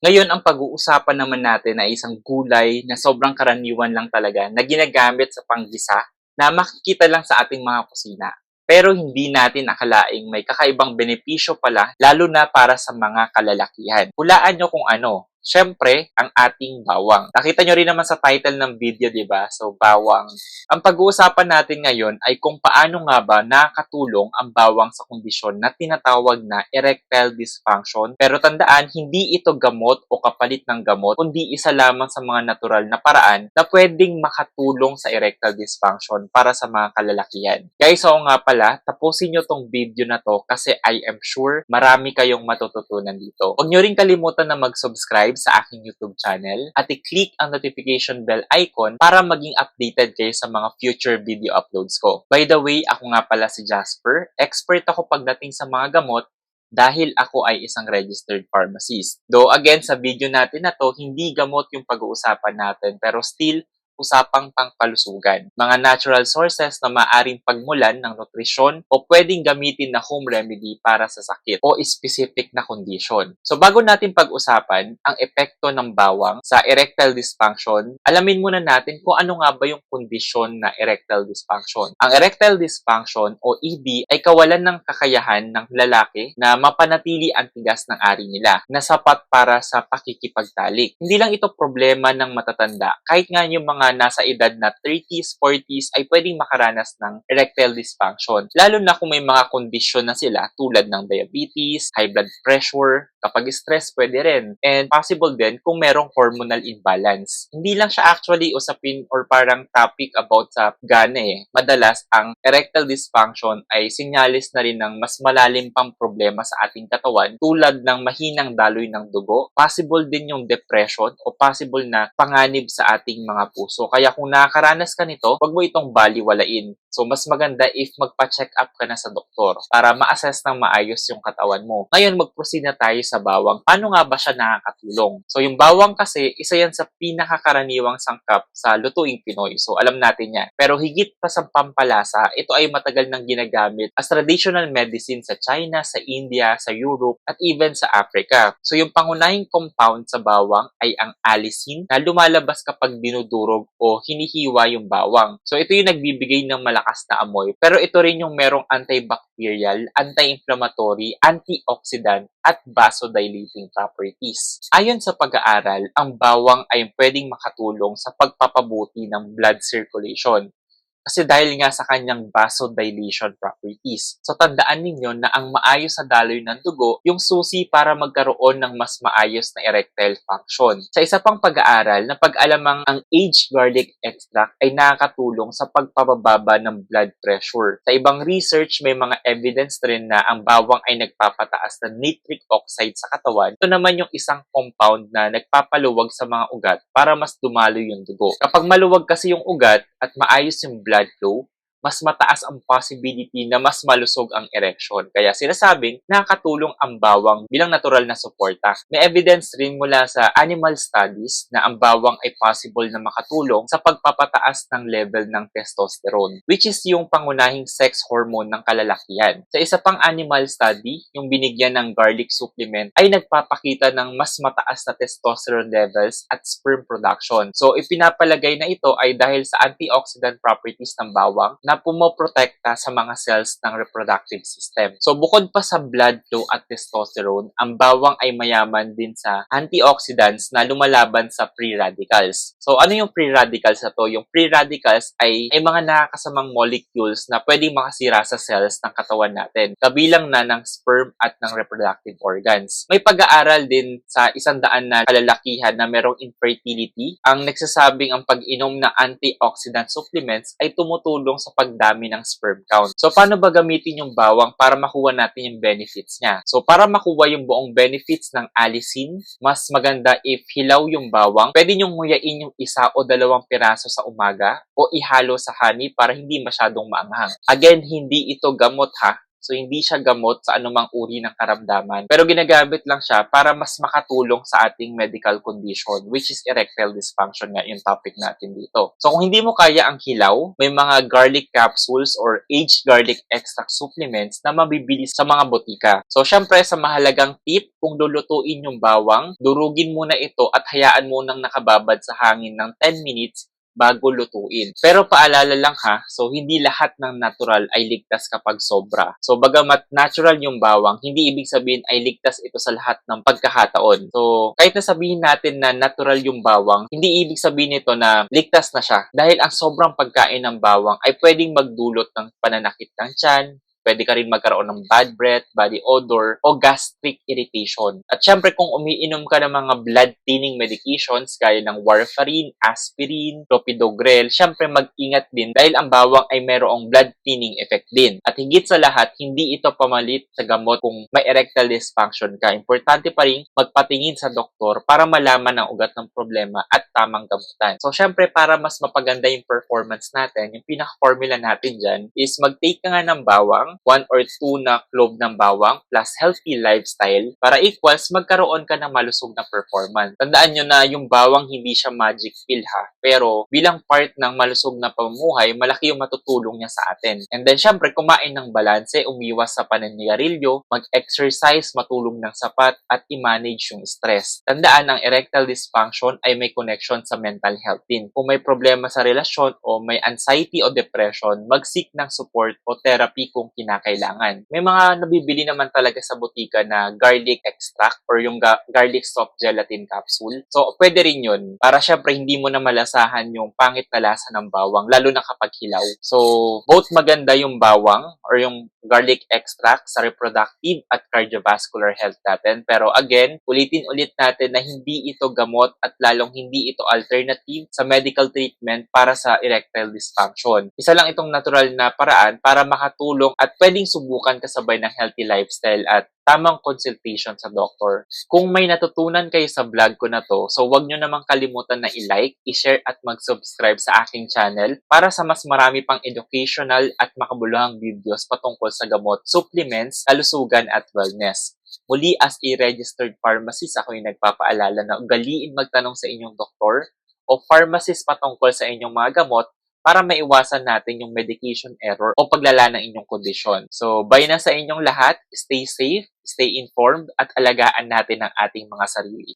Ngayon, ang pag-uusapan naman natin ay isang gulay na sobrang karaniwan lang talaga na ginagamit sa panggisa na makikita lang sa ating mga kusina. Pero hindi natin akalaing may kakaibang benepisyo pala, lalo na para sa mga kalalakihan. Hulaan nyo kung ano. Siyempre, ang ating bawang. Nakita nyo rin naman sa title ng video, di ba? So, bawang. Ang pag-uusapan natin ngayon ay kung paano nga ba nakatulong ang bawang sa kondisyon na tinatawag na erectile dysfunction. Pero tandaan, hindi ito gamot o kapalit ng gamot, kundi isa lamang sa mga natural na paraan na pwedeng makatulong sa erectile dysfunction para sa mga kalalakihan. Guys, oo nga pala, tapusin nyo tong video na to kasi I am sure marami kayong matututunan dito. Huwag nyo rin kalimutan na mag-subscribe sa aking YouTube channel at i-click ang notification bell icon para maging updated kayo sa mga future video uploads ko. By the way, ako nga pala si Jasper. Expert ako pagdating sa mga gamot dahil ako ay isang registered pharmacist. Though again, sa video natin na to, hindi gamot yung pag-uusapan natin pero still, usapang pangkalusugan. Mga natural sources na maaring pagmulan ng nutrisyon o pwedeng gamitin na home remedy para sa sakit o specific na condition. So bago natin pag-usapan ang epekto ng bawang sa erectile dysfunction, alamin muna natin kung ano nga ba yung kondisyon na erectile dysfunction. Ang erectile dysfunction o ED ay kawalan ng kakayahan ng lalaki na mapanatili ang tigas ng ari nila na sapat para sa pakikipagtalik. Hindi lang ito problema ng matatanda. Kahit nga yung mga nasa edad na 30s, 40s ay pwedeng makaranas ng erectile dysfunction. Lalo na kung may mga kondisyon na sila tulad ng diabetes, high blood pressure, kapag stress pwede rin. And possible din kung merong hormonal imbalance. Hindi lang siya actually usapin or parang topic about sa gana eh. Madalas, ang erectile dysfunction ay sinyalis na rin ng mas malalim pang problema sa ating katawan tulad ng mahinang daloy ng dugo, possible din yung depression o possible na panganib sa ating mga puso. Kaya kung nakakaranas ka nito, wag mo itong baliwalain. So, mas maganda if magpa-check up ka na sa doktor para ma-assess ng maayos yung katawan mo. Ngayon, mag-proceed na tayo sa bawang. Paano nga ba siya nakakatulong? So, yung bawang kasi, isa yan sa pinakakaraniwang sangkap sa lutuing Pinoy. So, alam natin yan. Pero higit pa sa pampalasa, ito ay matagal nang ginagamit as traditional medicine sa China, sa India, sa Europe, at even sa Africa. So, yung pangunahing compound sa bawang ay ang allicin na lumalabas kapag dinudurog o hinihiwa yung bawang. So, ito yung nagbibigay ng malakas na amoy. Pero ito rin yung merong antibacterial, anti-inflammatory, antioxidant, at vasodilating properties. Ayon sa pag-aaral, ang bawang ay pwedeng makatulong sa pagpapabuti ng blood circulation. Kasi dahil nga sa kanyang vasodilation properties. So tandaan ninyo na ang maayos na daloy ng dugo, yung susi para magkaroon ng mas maayos na erectile function. Sa isa pang pag-aaral, na pag-alamang ang aged garlic extract ay nakakatulong sa pagpapababa ng blood pressure. Sa ibang research, may mga evidence rin na ang bawang ay nagpapataas ng nitric oxide sa katawan. Ito naman yung isang compound na nagpapaluwag sa mga ugat para mas dumalo yung dugo. Kapag maluwag kasi yung ugat at maayos yung blood flow, mas mataas ang possibility na mas malusog ang erection. Kaya sinasabing nakakatulong ang bawang bilang natural na suporta. May evidence rin mula sa animal studies na ang bawang ay possible na makatulong sa pagpapataas ng level ng testosterone, which is yung pangunahing sex hormone ng kalalakihan. Sa isa pang animal study, yung binigyan ng garlic supplement ay nagpapakita ng mas mataas na testosterone levels at sperm production. So ipinapalagay na ito ay dahil sa antioxidant properties ng bawang na pumoprotekta sa mga cells ng reproductive system. So bukod pa sa blood flow at testosterone, ang bawang ay mayaman din sa antioxidants na lumalaban sa free radicals. So ano yung free radicals na to? Yung free radicals ay, ay mga nakakasamang molecules na pwedeng makasira sa cells ng katawan natin, kabilang na ng sperm at ng reproductive organs. May pag-aaral din sa isang daan na kalalakihan na merong infertility, ang nagsasabing ang pag-inom ng antioxidant supplements ay tumutulong sa pagdami ng sperm count. So, paano ba gamitin yung bawang para makuha natin yung benefits niya? So, para makuha yung buong benefits ng allicin, mas maganda if hilaw yung bawang, pwede nyong nguyain yung isa o dalawang piraso sa umaga o ihalo sa honey para hindi masyadong maanghang. Again, hindi ito gamot ha, So, hindi siya gamot sa anumang uri ng karamdaman. Pero ginagamit lang siya para mas makatulong sa ating medical condition, which is erectile dysfunction nga yung topic natin dito. So, kung hindi mo kaya ang hilaw, may mga garlic capsules or aged garlic extract supplements na mabibili sa mga botika. So, syempre, sa mahalagang tip, kung lulutuin yung bawang, durugin muna ito at hayaan mo nang nakababad sa hangin ng 10 minutes bago lutuin. Pero paalala lang ha, so hindi lahat ng natural ay ligtas kapag sobra. So bagamat natural yung bawang, hindi ibig sabihin ay ligtas ito sa lahat ng pagkakataon. So kahit na sabihin natin na natural yung bawang, hindi ibig sabihin nito na ligtas na siya. Dahil ang sobrang pagkain ng bawang ay pwedeng magdulot ng pananakit ng tiyan, pwede ka rin magkaroon ng bad breath, body odor, o gastric irritation. At syempre, kung umiinom ka ng mga blood thinning medications gaya ng warfarin, aspirin, clopidogrel, syempre mag-ingat din dahil ang bawang ay mayroong blood thinning effect din. At higit sa lahat, hindi ito pamalit sa gamot kung may erectile dysfunction ka. Importante pa rin magpatingin sa doktor para malaman ang ugat ng problema at tamang gamutan. So, syempre, para mas mapaganda yung performance natin, yung pinaka-formula natin dyan is mag-take ka nga ng bawang, one or two na clove ng bawang plus healthy lifestyle para equals magkaroon ka ng malusog na performance. Tandaan nyo na yung bawang hindi siya magic pill ha, pero bilang part ng malusog na pamumuhay, malaki yung matutulong niya sa atin. And then syempre, kumain ng balanse, umiwas sa paninigarilyo, mag-exercise, matulog ng sapat, at i-manage yung stress. Tandaan, ang erectile dysfunction ay may connection sa mental health din. Kung may problema sa relasyon o may anxiety o depression, mag-seek ng support o therapy kung kinakailangan. May mga nabibili naman talaga sa butika na garlic extract or yung ga- garlic soft gelatin capsule. So, pwede rin yun para syempre hindi mo na malasahan yung pangit na lasa ng bawang, lalo na kapag hilaw. So, both maganda yung bawang or yung garlic extract sa reproductive at cardiovascular health natin. Pero again, ulitin ulit natin na hindi ito gamot at lalong hindi ito alternative sa medical treatment para sa erectile dysfunction. Isa lang itong natural na paraan para makatulong at pwedeng subukan kasabay ng healthy lifestyle at tamang consultation sa doctor. Kung may natutunan kayo sa vlog ko na to, so wag nyo namang kalimutan na i-like, i-share at mag-subscribe sa aking channel para sa mas marami pang educational at makabuluhang videos patungkol sa gamot, supplements, kalusugan at wellness. Muli as a registered pharmacist, ako yung nagpapaalala na ugaliin magtanong sa inyong doktor o pharmacist patungkol sa inyong mga gamot para maiwasan natin yung medication error o paglala ng inyong kondisyon. So, bye na sa inyong lahat. Stay safe, stay informed, at alagaan natin ang ating mga sarili.